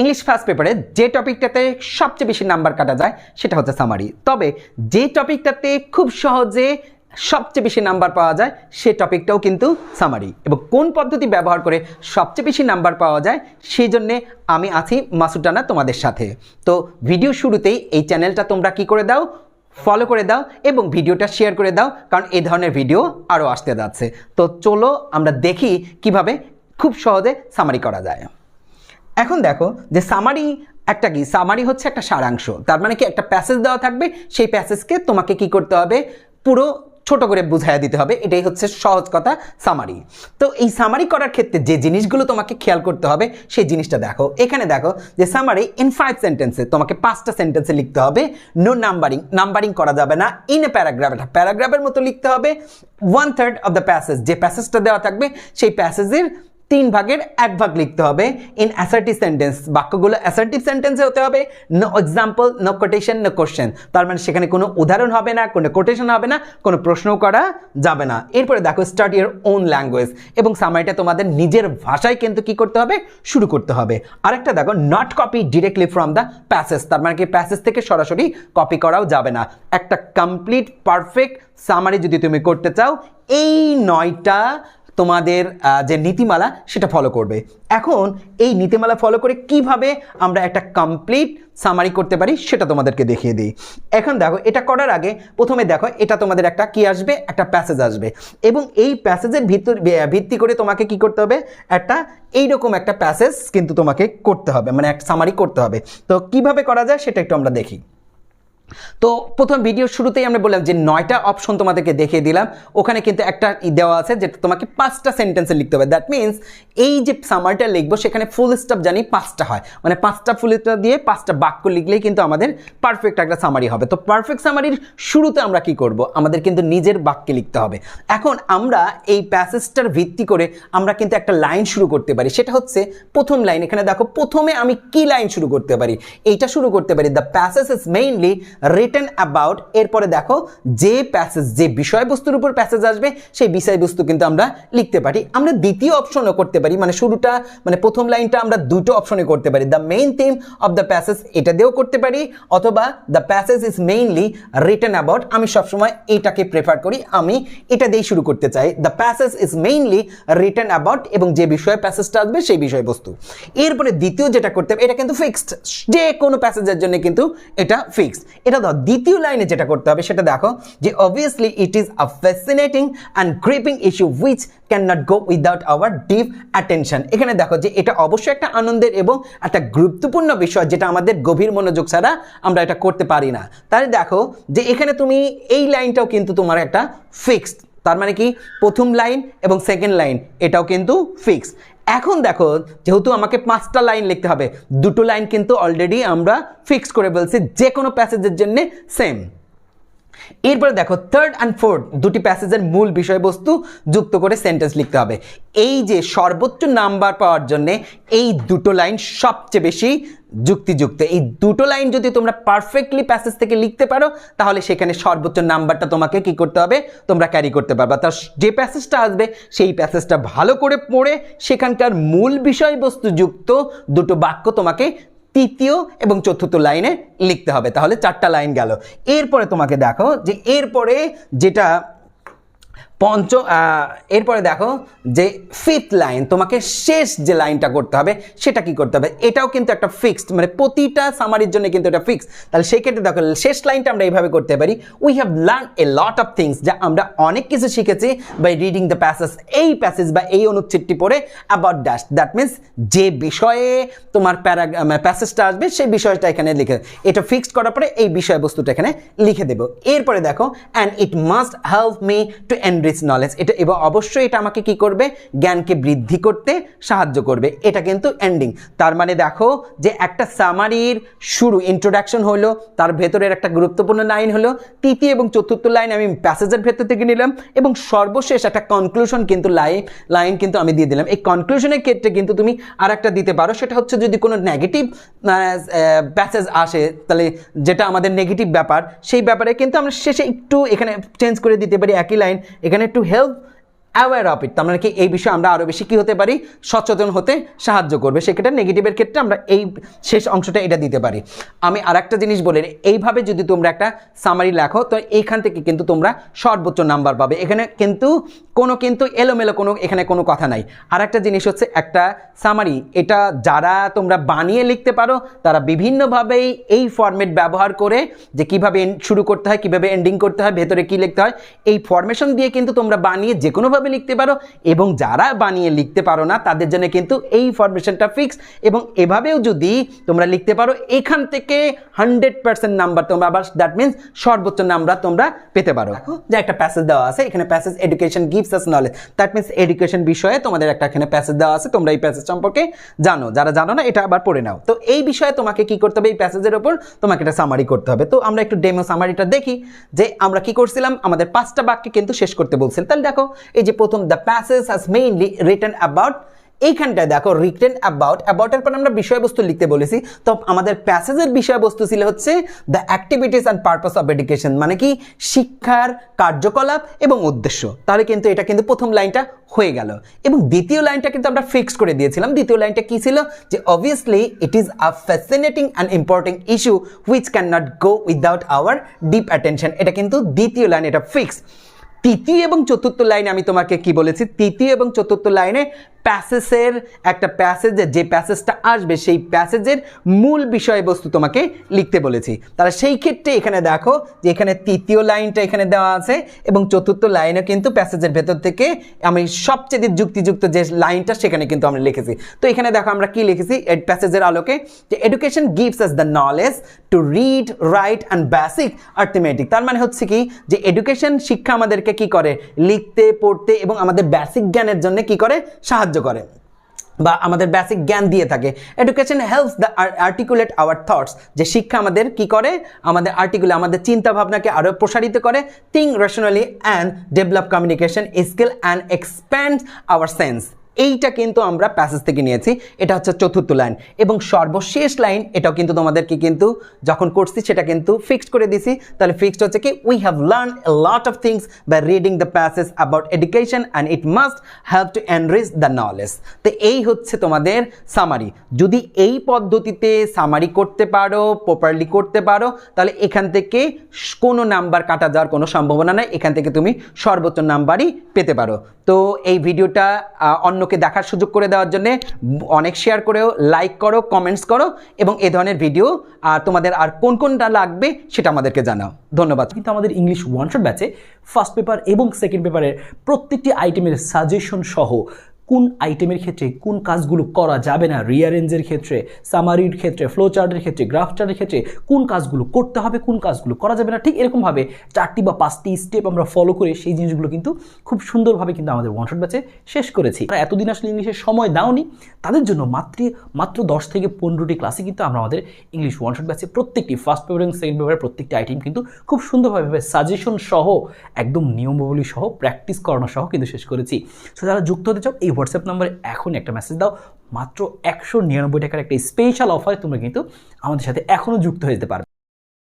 English first পেপারে যে টপিকটাতে সবচেয়ে বেশি নাম্বার কাটা যায়, সেটা হচ্ছে সামারি তবে যে টপিকটাতে খুব সহজে সবচেয়ে বেশি নাম্বার পাওয়া যায়, সে টপিকটাও কিন্তু সামারি এবং কোন পদ্ধতি ব্যবহার করে সবচেয়ে বেশি নাম্বার পাওয়া যায়, সেই জন্যে আমি আছি মাসুটানা তোমাদের সাথে। তো ভিডিও শুরুতেই এই চ্যানেলটা তোমরা কি করে দাও ফলো করে দাও এবং ভিডিওটা শেয়ার করে দাও, কারণ এই ধরনের ভিডিও আরও আসতে যাচ্ছে। তো চলো আমরা দেখি কীভাবে খুব সহজে সামারি করা যায়। এখন দেখো যে সামারি একটা কি? সামারি হচ্ছে একটা সারাংশ। তার মানে কি? একটা প্যাসেজ দেওয়া থাকবে। সেই প্যাসেজকে তোমাকে কি করতে হবে? পুরো ছোট করে বুঝাইয়া দিতে হবে। এটাই হচ্ছে সহজ কথা সামারি তো এই সামারি করার ক্ষেত্রে যে জিনিসগুলো তোমাকে খেয়াল করতে হবে, সেই জিনিসটা দেখো। এখানে দেখো যে সামারি ইন ফাইভ সেন্টেন্সে তোমাকে পাঁচটা সেন্টেন্সে লিখতে হবে। নো নাম্বারিং নাম্বারিং করা যাবে না। ইন এ প্যারাগ্রাফ একটা প্যারাগ্রাফের মতো লিখতে হবে। One third of the passage যে প্যাসেজটা দেওয়া থাকবে, সেই প্যাসেজের তিন ভাগের এক ভাগ লিখতে হবে ইন অ্যাসার্টিভ সেন্টেন্স বাক্যগুলো অ্যাসার্টিভ সেন্টেন্সে হতে হবে no example no quotation no question তার মানে সেখানে কোনো উদাহরণ হবে না, কোনো কোটেশন হবে না, কোনো প্রশ্নও করা যাবে না। এরপরে দেখো স্টার্ট ইয়ার ওন ল্যাঙ্গুয়েজ এবং সামারিটা তোমাদের নিজের ভাষায় কিন্তু কি করতে হবে? শুরু করতে হবে। আরেকটা দেখো not copy directly from the passage তার মানে কি প্যাসেজ থেকে সরাসরি কপি করাও যাবে না। একটা কমপ্লিট পারফেক্ট সামারি যদি তুমি করতে চাও, এই নয়টা তোমাদের যে নীতিমালা সেটা ফলো করবে। এখন এই নীতিমালা ফলো করে কীভাবে আমরা একটা কমপ্লিট সামারি করতে পারি সেটা তোমাদেরকে দেখিয়ে দিই। এখন দেখো, এটা করার আগে প্রথমে দেখো, এটা তোমাদের একটা কি আসবে? একটা প্যাসেজ আসবে। এবং এই প্যাসেজের ভিতর ভিত্তি করে তোমাকে কি করতে হবে? একটা এইরকম একটা প্যাসেজ কিন্তু তোমাকে করতে হবে মানে একটা সামারি করতে হবে। তো কীভাবে করা যায় সেটা একটু আমরা দেখি। তো প্রথম ভিডিও শুরুতেই আমরা বললাম যে নয়টা অপশন তোমাদেরকে দেখিয়ে দিলাম। ওখানে কিন্তু একটা দেওয়া আছে যেটা তোমাকে পাঁচটা সেন্টেন্সে লিখতে হবে। দ্যাট মিন্স এই যে সামারটা লিখব, সেখানে ফুল স্টপ জানি পাঁচটা হয়। মানে পাঁচটা ফুল স্টপ দিয়ে পাঁচটা বাক্য লিখলেই কিন্তু আমাদের পারফেক্ট একটা সামারি হবে। তো পারফেক্ট সামারির শুরুতে আমরা কি করব? আমাদের কিন্তু নিজের বাক্যে লিখতে হবে। এখন আমরা এই প্যাসেজটার ভিত্তি করে আমরা কিন্তু একটা লাইন শুরু করতে পারি। সেটা হচ্ছে প্রথম লাইন এখানে দেখো, প্রথমে আমি কি লাইন শুরু করতে পারি? এইটা শুরু করতে পারি। The passage is mainly written about এরপরে দেখো যে প্যাসেজ যে বিষয়বস্তুর উপর প্যাসেজ আসবে, সেই বিষয়বস্তু কিন্তু আমরা লিখতে পারি। আমরা দ্বিতীয় অপশনও করতে পারি মানে শুরুটা মানে প্রথম লাইনটা আমরা দুটো অপশনে করতে পারি। The main theme of the passage এটা দিয়েও করতে পারি, অথবা the passage is mainly written about আমি সবসময় এটাকে প্রেফার করি, আমি এটা দিয়েই শুরু করতে চাই। The passage is mainly written about এবং যে বিষয়ে প্যাসেজটা আসবে, সেই বিষয়বস্তু। এরপরে দ্বিতীয় যেটা করতে হবে, এটা কিন্তু ফিক্সড যে কোনো প্যাসেজের জন্য কিন্তু এটা ফিক্সড এটা দাও দ্বিতীয় লাইনে যেটা করতে হবে, সেটা দেখো যে obviously it is a fascinating and gripping issue which can not go without our deep attention এখানে দেখো যে এটা অবশ্যই একটা আনন্দের এবং একটা গুরুত্বপূর্ণ বিষয় যেটা আমাদের গভীর মনোযোগ ছাড়া আমরা এটা করতে পারি না। তাহলে দেখো যে এখানে তুমি এই লাইনটাও কিন্তু তোমার একটা ফিক্সড তার মানে কি? প্রথম লাইন এবং সেকেন্ড লাইন, এটাও কিন্তু ফিক্স এখন দেখো, যেহেতু আমাকে পাঁচটা লাইন লিখতে হবে, দুটো লাইন কিন্তু অলরেডি আমরা ফিক্স করে বলছি যে কোনো প্যাসেজের জন্য সেম এরপরে দেখো থার্ড অ্যান্ড ফোর্থ দুটি প্যাসেজের মূল বিষয়বস্তু যুক্ত করে সেন্টেন্স লিখতে হবে। এই যে সর্বোচ্চ নাম্বার পাওয়ার জন্য এই দুটো লাইন সবচেয়ে বেশি যুক্তিযুক্ত। এই দুটো লাইন যদি তোমরা পারফেক্টলি প্যাসেজ থেকে লিখতে পারো, তাহলে সেখানে সর্বোচ্চ নাম্বারটা তোমাকে কি করতে হবে? তোমরা ক্যারি করতে পারবা। তার যে প্যাসেজটা আসবে, সেই প্যাসেজটা ভালো করে পড়ে সেখানকার মূল বিষয়বস্তু যুক্ত দুটো বাক্য তোমাকে তৃতীয় এবং চতুর্থ লাইনে লিখতে হবে। তাহলে চারটা লাইন গেল। এরপরে তোমাকে দেখো যে এরপরে যেটা পঞ্চ এরপরে দেখো যে ফিফথ লাইন তোমাকে শেষ যে লাইনটা করতে হবে, সেটা কি করতে হবে? এটাও কিন্তু একটা ফিক্সড মানে প্রতিটা সামারির জন্য কিন্তু এটা ফিক্স তাহলে সেই ক্ষেত্রে দেখো, শেষ লাইনটা আমরা এইভাবে করতে পারি। We have learn a lot of things যা আমরা অনেক কিছু শিখেছি বাই রিডিং দ্য প্যাসেজ এই প্যাসেজ বা এই অনুচ্ছেদটি পড়ে অ্যাবাউট ড্যাশ দ্যাট মিন্স যে বিষয়ে তোমার প্যারা প্যাসেজটা আসবে, সেই বিষয়টা এখানে লিখে, এটা ফিক্সড করার পরে এই বিষয়বস্তুটা এখানে লিখে দেবো। এরপরে দেখো and it must help me to enrich knowledge এটা এবং অবশ্যই এটা আমাকে কি করবে? জ্ঞানকে বৃদ্ধি করতে সাহায্য করবে। এটা কিন্তু এন্ডিং তার মানে দেখো যে একটা সামারির শুরু ইন্ট্রোডাকশন হলো, তার ভেতরের একটা গুরুত্বপূর্ণ লাইন হলো, তৃতীয় এবং চতুর্থ লাইন আমি প্যাসেজের ভেতর থেকে নিলাম এবং সর্বশেষ একটা কনক্লুশন কিন্তু লাইন লাইন কিন্তু আমি দিয়ে দিলাম। এই কনক্লুশনের ক্ষেত্রে কিন্তু তুমি আর একটা দিতে পারো। সেটা হচ্ছে যদি কোনো নেগেটিভ প্যাসেজ আসে, তাহলে যেটা আমাদের নেগেটিভ ব্যাপার, সেই ব্যাপারে কিন্তু আমরা শেষে একটু এখানে চেঞ্জ করে দিতে পারি। একই লাইন এখানে একটু হেল্প অ্যাওয়ার অফ ইট তার মানে কি, এই বিষয়ে আমরা আরও বেশি কী হতে পারি? সচেতন হতে সাহায্য করবে। সেক্ষেত্রে নেগেটিভের ক্ষেত্রে আমরা এই শেষ অংশটা এটা দিতে পারি। আমি আর একটা জিনিস বলি এইভাবে যদি তোমরা একটা সামারি লেখো, তো এইখান থেকে কিন্তু তোমরা সর্বোচ্চ নাম্বার পাবে। এখানে কিন্তু কোনো কিন্তু এলোমেলো কোনো, এখানে কোনো কথা নাই। আর একটা জিনিস হচ্ছে একটা সামারি এটা যারা তোমরা বানিয়ে লিখতে পারো, তারা বিভিন্নভাবেই এই ফরম্যাট ব্যবহার করে যে কীভাবে শুরু করতে হয়, কীভাবে এন্ডিং করতে হয়, ভেতরে কি লিখতে হয়, এই ফরমেশন দিয়ে কিন্তু তোমরা বানিয়ে যে কোনোভাবে লিখতে পারো? এবং যারা বানিয়ে লিখতে পারো না তাদের জন্য কিন্তু এই ফরমেশনটা ফিক্স এবং এভাবেও যদি তোমরা লিখতে পারো এখান থেকে হান্ড্রেড পার্সেন্ট নাম্বার তোমরা আবার দ্যাট মিনস সর্বোচ্চ নাম্বার তোমরা পেতে পারো। যে একটা প্যাসেজ দেওয়া আছে এখানে passage education gives us knowledge that means education বিষয়ে তোমাদের একটা এখানে প্যাসেজ দেওয়া আছে তোমরা এই প্যাসেজ সম্পর্কে জানো। যারা জানো না এটা আবার পড়ে নাও। তো এই বিষয়ে তোমাকে কি করতে হবে? এই প্যাসেজের ওপর তোমাকে এটা সামারি করতে হবে। তো আমরা একটু ডেমো সামারিটা দেখি। যে আমরা কি করছিলাম? আমাদের পাঁচটা বাক্যে কিন্তু শেষ করতে বলছিলাম তাহলে দেখো এই যে প্রথম the passage has mainly written about এইখানটায় দেখো রিটেন অ্যাবাউট অ্যাবাউটের পর আমরা বিষয়বস্তু লিখতে বলেছি। তো আমাদের প্যাসেজের বিষয়বস্তু ছিল হচ্ছে the activities and purpose of education মানে কি? শিক্ষার কার্যকলাপ এবং উদ্দেশ্য। তাহলে কিন্তু এটা কিন্তু প্রথম লাইনটা হয়ে গেল। এবং দ্বিতীয় লাইনটা কিন্তু আমরা ফিক্স করে দিয়েছিলাম। দ্বিতীয় লাইনটা কি ছিল? যে obviously it is a fascinating and important issue which can not go without our deep attention এটা কিন্তু দ্বিতীয় লাইন, এটা ফিক্স তৃতীয় এবং চতুর্থ লাইনে আমি তোমাকে কি বলেছি? তৃতীয় এবং চতুর্থ লাইনে প্যাসেজের একটা প্যাসেজের যে প্যাসেজটা আসবে, সেই প্যাসেজের মূল বিষয়বস্তু তোমাকে লিখতে বলেছি। তাহলে সেই ক্ষেত্রে এখানে দেখো যে এখানে তৃতীয় লাইনটা এখানে দেওয়া আছে এবং চতুর্থ লাইনে কিন্তু প্যাসেজের ভেতর থেকে আমি সবচেয়ে যুক্তিযুক্ত যে লাইনটা সেখানে কিন্তু আমরা লিখেছি। তো এখানে দেখো আমরা কি লিখেছি? এই প্যাসেজের আলোকে যে education gives us the knowledge to read write and basic arithmetic তার মানে হচ্ছে কি? যে এডুকেশন শিক্ষা আমাদেরকে কি করে? লিখতে, পড়তে এবং আমাদের বেসিক জ্ঞানের জন্য কি করে? সাহায্য করে বা আমাদের বেসিক জ্ঞান দিয়ে থাকে। Education helps the articulate our thoughts যে শিক্ষা আমাদের কি করে? আমাদের আর্টিকুলে আমাদের চিন্তা ভাবনাকে আরও প্রসারিত করে। Think rationally and develop communication skill and expand our sense এইটা কিন্তু আমরা প্যাসেজ থেকে নিয়েছি। এটা হচ্ছে চতুর্থ লাইন এবং সর্বশেষ লাইন এটাও কিন্তু তোমাদেরকে কিন্তু যখন করছি সেটা কিন্তু ফিক্সড করে দিছি তাহলে ফিক্সড হচ্ছে কি we have learn a lot of things by reading the passage about education and it must help to enrich the knowledge তো এই হচ্ছে তোমাদের সামারি যদি এই পদ্ধতিতে সামারি করতে পারো প্রপারলি করতে পারো তাহলে এখান থেকে কোনো নাম্বার কাটা যাওয়ার কোনো সম্ভাবনা নেই। এখান থেকে তুমি সর্বোচ্চ নাম্বারই পেতে পারো। তো এই ভিডিওটা আহ, অন্যকে দেখার সুযোগ করে দেওয়ার জন্য অনেক শেয়ার করেও লাইক করো কমেন্টস করো এবং এ ধরনের ভিডিও আর তোমাদের আর কোন কোনটা লাগবে সেটা আমাদেরকে জানাও। ধন্যবাদ। কিন্তু আমাদের ইংলিশ ওয়ান শট ব্যাচে ফার্স্ট পেপার এবং সেকেন্ড পেপারের প্রত্যেকটি আইটেমের সাজেশন সহ কোন আইটেমের ক্ষেত্রে কোন কাজগুলো করা যাবে না? রিয়ারেঞ্জের ক্ষেত্রে সামারির ক্ষেত্রে ফ্লো চার্টের ক্ষেত্রে গ্রাফ চার্টের ক্ষেত্রে কোন কাজগুলো করতে হবে, কোন কাজগুলো করা যাবে না? ঠিক এরকমভাবে চারটি বা পাঁচটি স্টেপ আমরা ফলো করে সেই জিনিসগুলো কিন্তু খুব সুন্দরভাবে কিন্তু আমাদের ওয়ান শট ব্যাচে শেষ করেছি। তারা এতদিন আসলে ইংলিশের সময় দাওনি। তাদের জন্য মাত্র মাত্র দশ থেকে পনেরোটি ক্লাসে কিন্তু আমরা আমাদের ইংলিশ ওয়ান শট ব্যাচে প্রত্যেকটি ফার্স্ট পেপার এবং সেকেন্ড পেপারের প্রত্যেকটি আইটেম কিন্তু খুব সুন্দরভাবে সাজেশন সহ, একদম নিয়মাবলী সহ প্র্যাকটিস করানো সহ কিন্তু শেষ করেছি। সো যারা যুক্ত হতে চাও হোয়াটসঅ্যাপ নম্বরে এখনই একটা মেসেজ দাও। মাত্র একশো নিরানব্বই টাকার একটা স্পেশাল অফারে তোমরা কিন্তু আমাদের সাথে এখনও যুক্ত হয়ে যেতে পারবে।